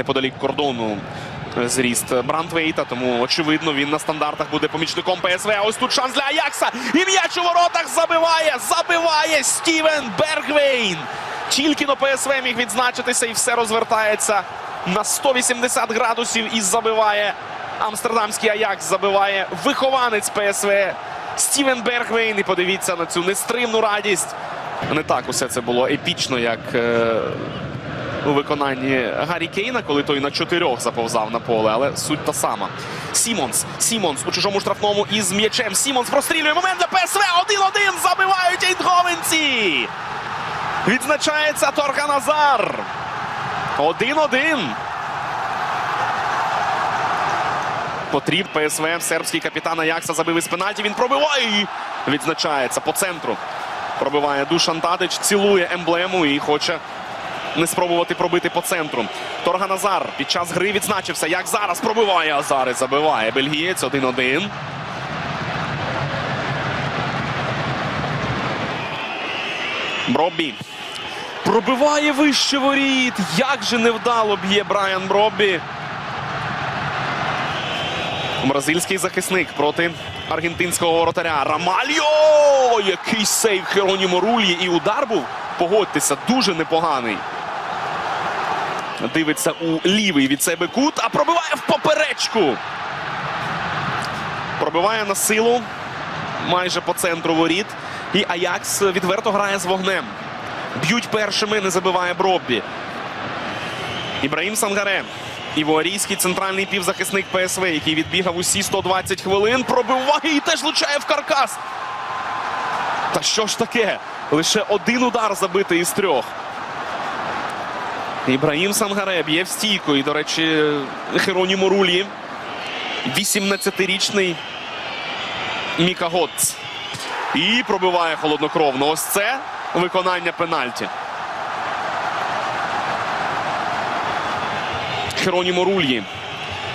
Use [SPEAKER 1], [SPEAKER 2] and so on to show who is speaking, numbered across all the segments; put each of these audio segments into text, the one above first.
[SPEAKER 1] неподалік кордону зріст Брантвейта. Тому очевидно він на стандартах буде помічником ПСВ. А Ось тут шанс для Аякса. І м'яч у воротах забиває. Забиває Стівен Бергвейн. Тільки на ПСВ міг відзначитися, і все розвертається на 180 градусів і забиває Амстердамський Аякс. Забиває вихованець ПСВ Стівен Бергвейн. І подивіться на цю нестримну радість. Не так усе це було епічно, як е, у виконанні Гаррі Кейна, коли той на чотирьох заповзав на поле, але суть та сама. Сімонс. Сімонс у чужому штрафному із м'ячем. Сімонс прострілює момент для ПСВ. 1-1 забивають Ейндговенці. Відзначається Торга Назар. 1-1. Потріб ПСВ. Сербський капітан Аякса забив із пенальті. Він пробиває відзначається по центру. Пробиває Душан Тадич, цілує емблему і хоче не спробувати пробити по центру. Торга Назар під час гри відзначився, як зараз пробиває Азар і забиває. Бельгієць 1-1. Бробі. Пробиває вище воріт. Як же невдало б'є Брайан Бробі. Бразильський захисник проти аргентинського воротаря. Рамальо! Який сейв Херонімо Рульї. І удар був, погодьтеся, дуже непоганий. Дивиться у лівий від себе кут, а пробиває в поперечку. Пробиває на силу майже по центру воріт. І Аякс відверто грає з вогнем. Б'ють першими, не забиває Броббі. Ібраїм Сангаре. Івуарійський центральний півзахисник ПСВ, який відбігав усі 120 хвилин, пробиває і теж влучає в каркас. Та що ж таке? Лише один удар забитий із трьох. Ібраїм Сангаре б'є в стійку. І, до речі, Херонімо Рулі. 18-річний Міка Готц. І пробиває холоднокровно. Ось це виконання пенальті. Херонімо Рульї.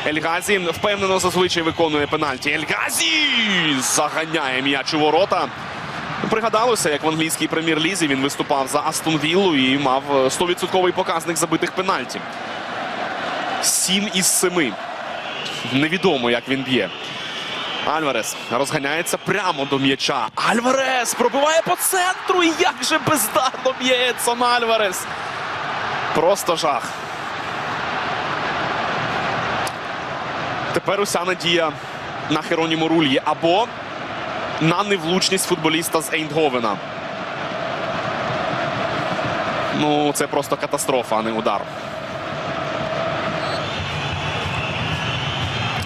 [SPEAKER 1] Ельгазі впевнено зазвичай виконує пенальті. Ельгазі заганяє м'яч у ворота. Пригадалося, як в англійській прем'єр-лізі він виступав за Астон Віллу і мав е, 100% показник забитих пенальті. Сім із семи. Невідомо, як він б'є. Альварес розганяється прямо до м'яча. Альварес пробиває по центру. І як же бездарно б'є Едсон Альварес. Просто жах. Тепер уся надія на Херонімо Рульї або на невлучність футболіста з Ейндговена. Ну, це просто катастрофа, а не удар.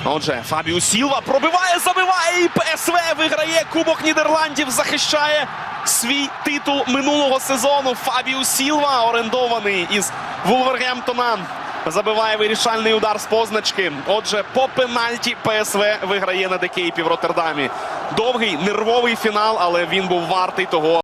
[SPEAKER 1] Отже, Фабіу Сілва пробиває, забиває і ПСВ виграє Кубок Нідерландів, захищає свій титул минулого сезону. Фабіу Сілва, орендований із Вулвергемптона, забиває вирішальний удар з позначки. Отже, по пенальті ПСВ виграє на Декейпі в Роттердамі. Довгий нервовий фінал, але він був вартий того.